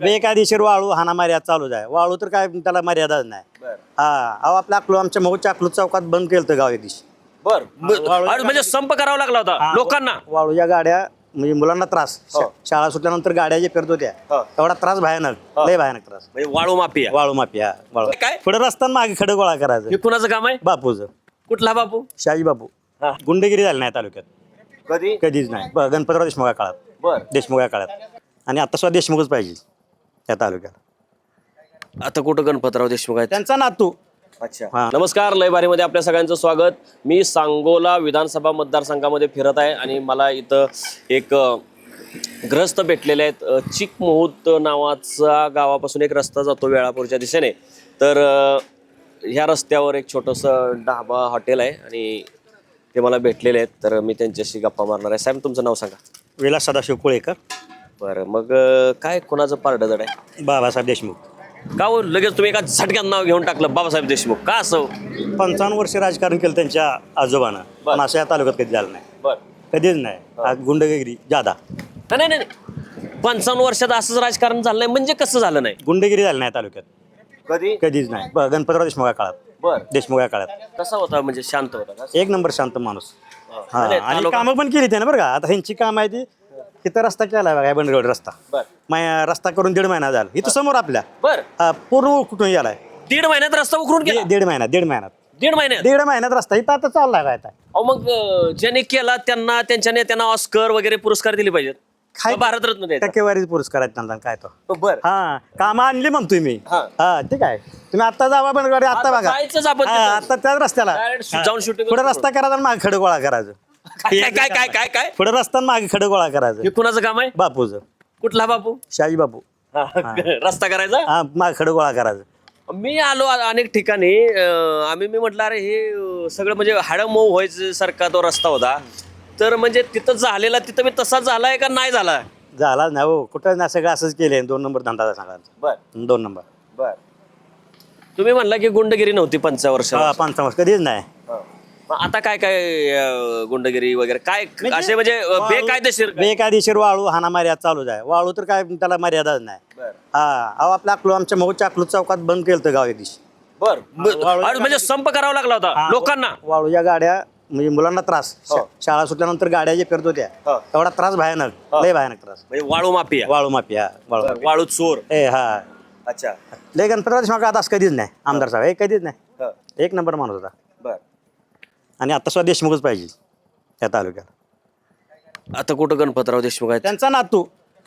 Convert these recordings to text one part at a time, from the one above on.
बेकायदेशीर वाळू हाना मर्यादा चालूच आहे. वाळू तर काय त्याला मर्यादाच नाही. हा अहो आपला अकलू आमच्या मऊच्या अकलू चौकात बंद केलं गाव एक दिवशी. बर. आणि म्हणजे संप करावा लागला होता लोकांना? वाळूच्या गाड्या म्हणजे मुलांना त्रास. शा- शाळा सुटल्यानंतर गाड्या जे फिरत होत्या हो. तेवढा त्रास भयानक लय भयानक त्रास. म्हणजे वाळू माफिया वाळू माफिया वाळू. काय? पुढे रस्ता मागे खडक गोळा करायचं. हे कुणाचं काम आहे? बापूचं. कुठला बापू? शाही बापू. हा. गुंडगिरी झाली नाही तालुक्यात. कधी? कधीच नाही. गणपतराव देशमुखा काळात. बर. देशमुखा काळात. आणि आता सुद्धा देशमुखच पाहिजे. त्या तालुक्यात. आता कुठं गणपतराव देशमुख आहेत? त्यांचा नातू. अच्छा. हा. नमस्कार लयबारीमध्ये आपल्या सगळ्यांचं स्वागत. मी सांगोला विधानसभा मतदारसंघामध्ये फिरत आहे आणि मला इथं एक अ, ग्रस्त भेटलेले आहेत अ, चिकमुहूर्त नावाचा गावापासून एक रस्ता जातो वेळापूरच्या दिशेने. तर अ, ह्या रस्त्यावर एक छोटंसं ढाबा हॉटेल आहे आणि ते मला भेटलेले आहेत. तर मी त्यांच्याशी गप्पा मारणार आहे. साहेब तुमचं नाव सांगा. विलास सदाशिव कोळेकर. बरं मग अ, काय कोणाचं पारडं जड आहे? बाबासाहेब देशमुख. का हो? लगेच तुम्ही एका झटक्यात नाव घेऊन टाकलं बाबासाहेब देशमुख. का असं? पंचावन्न वर्ष राजकारण केलं त्यांच्या आजोबानं. पण असं या तालुक्यात कधी झालं नाही. बरं. कधीच नाही. आज गुंडगिरी जादा. नाही नाही नाही. पंचावन्न वर्षात असंच राजकारण झालं नाही म्हणजे कसं झालं नाही? गुंडगिरी झाली नाही तालुक्यात. कधी? कधीच नाही. ब- गणपतराव देशमुखा काळात. बर. देशमुखा काळात. कसा होता म्हणजे शांत होता? का एक नंबर शांत माणूस. हा नाही, आणि तालुका- कामं पण केली त्याने बरं का. आता ह्यांची काम आहे ती इथं रस्ता केला बघा बनगड रस्ता. बर. रस्ता करून दीड महिना झाला. इथं समोर आपल्या. बर. हा, पूर्ण कुठून गेलाय? दीड महिन्यात रस्ता उकरून गेला? दीड महिन्यात दीड महिन्यात. दीड महिन्यात? दीड महिन्यात रस्ता. इथं आता चाललाय काय आता? अहो मग अं, ज्याने केला त्यांना त्यांच्या नेत्यांना ऑस्कर वगैरे पुरस्कार दिले पाहिजेत. काय- भारतरत्न द्यायचा टक्केवारी पुरस्कार आहेत त्यांना काय तो. बर. हा कामं आणली म्हणतोय मी हा. हा ठीक आहे. तुम्ही आता जावा बनगड आता आता बघा. जायचंच आपण हा, तिथं. आता त्याच रस्त्याला. Direct जाऊन shooting पुढे करू. रस्ता करायचा मागे खडक गोळा करायचं. काय काय काय काय काय काय? पुढे रस्ता मागे खडक गोळा करायचं. हे कुणाचं काम आहे? बापूचं. कुठला बापू? शाही बापू. रस्ता करायचा? हा मागे खडक गोळा करायचं. मी आलो आ- अनेक ठिकाणी अं, आम्ही मी म्हटलं अरे हे अं, सगळं म्हणजे हाडं मऊ व्हायचं सारखा तो रस्ता होता. तर म्हणजे तिथं झालेला तिथं मी तसा झालाय का नाही झाला झाला नाही हो. कुठं नाही सगळं असंच केले दोन नंबर धंदा सांगा. बर. दोन नंबर. बर. तुम्ही म्हणला की गुंडगिरी नव्हती पंचा वर्ष हा पंचावन्न कधीच नाही. आता काय काय अं, गुंडगिरी वगैरे? काय असे म्हणजे अं, वाळू- बेकायदेशीर काय? बेकायदेशीर वाळू हाना मर्यादा चालूच आहे. वाळू तर काय त्याला मर्यादाच नाही. हा अहो आपला अकलू आमच्या मऊच्या अकलू चौकात बंद केलं होतं गाव एक दिवशी. बर. आणि म्हणजे संप करावा लागला होता लोकांना? वाळूच्या गाड्या म्हणजे मुलांना त्रास. शा- शाळा सुटल्यानंतर गाड्या जे फिरत होत्या हो. तेवढा त्रास भयानक लय भयानक त्रास. म्हणजे वाळू माफिया वाळू माफिया वाळू माफिया. वाळू चोर. ए हा. अच्छा. लय गणपतराव देशमुख आता असं कधीच नाही आमदार साहेब हे कधीच नाही. एक नंबर माणूस होता. बर. आणि आता सुद्धा देशमुखच पाहिजे त्या तालुक्यात. आता कुठं गणपतराव देशमुख आहेत? त्यांचा नातू.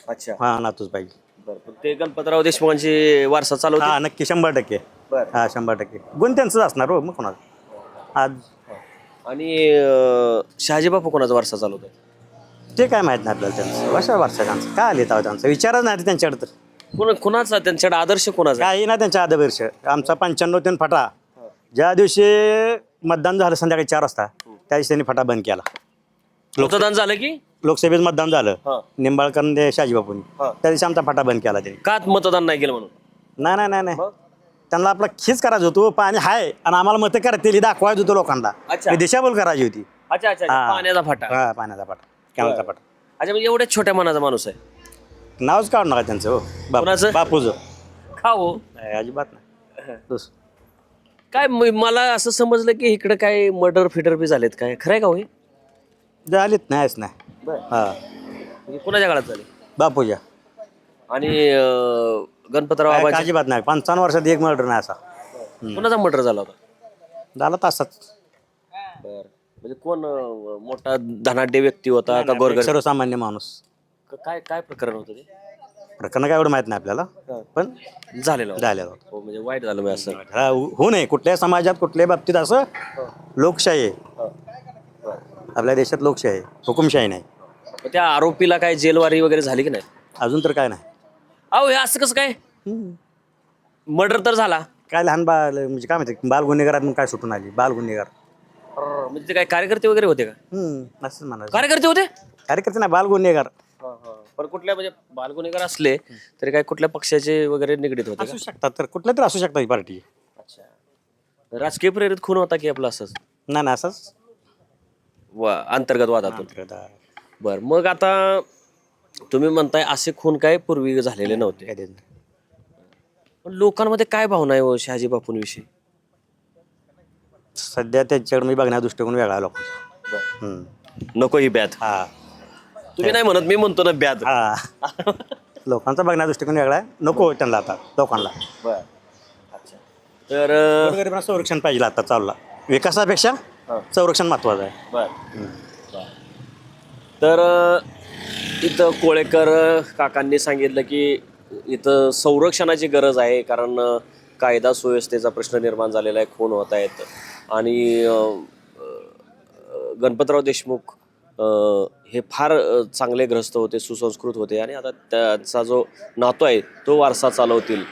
अच्छा. हा नातूच पाहिजे. बर पण ते गणपतराव देशमुखांची वारसा चालू हा नक्की शंभर टक्के. बर. हा शंभर टक्के. गुण त्यांचंच असणार हो मग कोणाला? आज. आणि अं, शहाजी बापू कोणाचा वारसा चालवतोय ते काय माहीत नाही आपल्याला त्यांचं. वर्षा वर्षा त्यांचं? काय आले तेव्हा त्यांचं? विचारच नाही त्यांच्याकडे तर. कोण कोणाचा? त्यांच्याकडे आदर्श कोणाचा काही ना त्यांच्या वर्ष आमचा पंच्याण्णव तीन फटा. ज्या दिवशी मतदान झालं संध्याकाळी चार वाजता. त्या दिवशी त्यांनी फटा बंद केला. मतदान झालं की? लोकसभेत मतदान झालं. हा. निंबाळकर शाजीबापूंनी. हा. त्या दिवशी आमचा फटा बंद केला त्यांनी. का मतदान नाही केलं म्हणून? नाही नाही नाही नाही. मग? त्यांना आपला खीच करायचं होतं पाणी हाय आणि आम्हाला मतं करतील हे दाखवायचं होतं लोकांना. अच्छा. ही दिशाभूल करायची होती. अच्छा अच्छा अच्छा. हा. पाण्याचा फाटा. हा पाण्याचा पाटा कॅनलचा पाटा अच्छा म्हणजे एवढ्या छोट्या मनाचा माणूस आहे. नावच काढू नका त्यांचं हो. कोणाचं? बापू बापूचं. का हो? नाही, अजिबात नाही. दुस- काय म- मला असं समजलं की इकडे काय मर्डर फिडर बी झालेत काय? खरंय का होई झालीत नाहीच नाही. हा. कुणाच्या काळात झाले? बापूच्या. आणि अं, गणपतराव काय बाबाच्या अजिबात नाही. पंचावन्न वर्षात एक मर्डर नाही असा. कुणाचा मर्डर झाला होता? झाला तासाच. बर. म्हणजे कोण अं, मोठा धनाढ्य व्यक्ती होता का गोरगर सर्वसामान्य माणूस. काय काय प्रकरण होतं ते? प्रकरण काय एवढं माहीत नाही आपल्याला पण झालेलं. झालेलं. होतं. हो म्हणजे वाईट झालं असं. हा, होऊ नये कुठल्याही समाजात कुठल्याही बाबतीत असं लोकशाही आहे. आपल्या देशात लोकशाही आहे हुकुमशाही नाही. मग त्या आरोपीला काय जेलवारी वगैरे झाली की नाही? अजून तर काय नाही. अहो हे असं कसं काय? मर्डर तर झाला. काय लहान बाल म्हणजे काय माहिती बाल गुन्हेगारात मग काय सुटून आली बाल गुन्हेगार. म्हणजे ते काय कार्यकर्ते वगैरे होते का? हम्म, असंच म्हणायचं. कार्यकर्ते होते? कार्यकर्ते नाही बाल गुन्हेगार. पण कुठल्या म्हणजे बालगुन्हेगार असले तरी काय कुठल्या पक्षाचे वगैरे निगडीत होते का? असू शकतात. तर कुठल्या तरी असू शकतात ही पार्टी. अच्छा. राजकीय प्रेरित खून होता की आपला असंच? नाही नाही असंच. वा अंतर्गत वादातून. बर मग आता तुम्ही म्हणताय असे खून काय पूर्वी झालेले नव्हते. नाही. पण लोकांमध्ये काय भावना आहे हो शहाजी बापूंविषयी? सध्या त्यांच्याकडे मी बघण्या दृष्टिकोन वेगळा हम्म. नको ही ब्यात हा. तुम्ही नाही म्हणत मी म्हणतो ना ब्यात हा. लोकांचा बघण्या दृष्टिकोन वेगळा आहे. नको त्यांना आता लोकांना. तर अं, गोरगरिबांना संरक्षण पाहिजे आता चालला. विकासापेक्षा संरक्षण महत्वाचं आहे. तर अं, इथं कोळेकर अं, काकांनी सांगितलं की इथं संरक्षणाची गरज आहे कारण अं, कायदा सुव्यवस्थेचा प्रश्न निर्माण झालेला आहे खून होत आहेत. आणि अं, अं, गणपतराव देशमुख अं, हे फार चांगले ग्रस्त होते सुसंस्कृत होते आणि आता त्याचा जो नातो आहे तो वारसा चालवतील.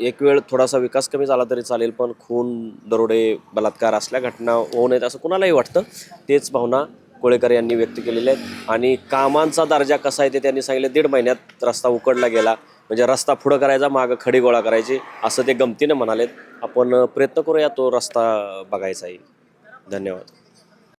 एक वेळ थोडासा विकास कमी झाला तरी चालेल पण खून दरोडे बलात्कार असल्या घटना होऊ नयेत असं कुणालाही वाटतं. तेच भावना कोळेकर यांनी व्यक्त केलेल्या आहेत. आणि कामांचा दर्जा कसा आहे ते त्यांनी सांगितलं. दीड महिन्यात रस्ता उकडला गेला. म्हणजे रस्ता पुढं करायचा मागं खडी गोळा करायची असं ते गमतीनं म्हणालेत. आपण प्रयत्न करूया तो रस्ता बघायचा आहे धन्यवाद.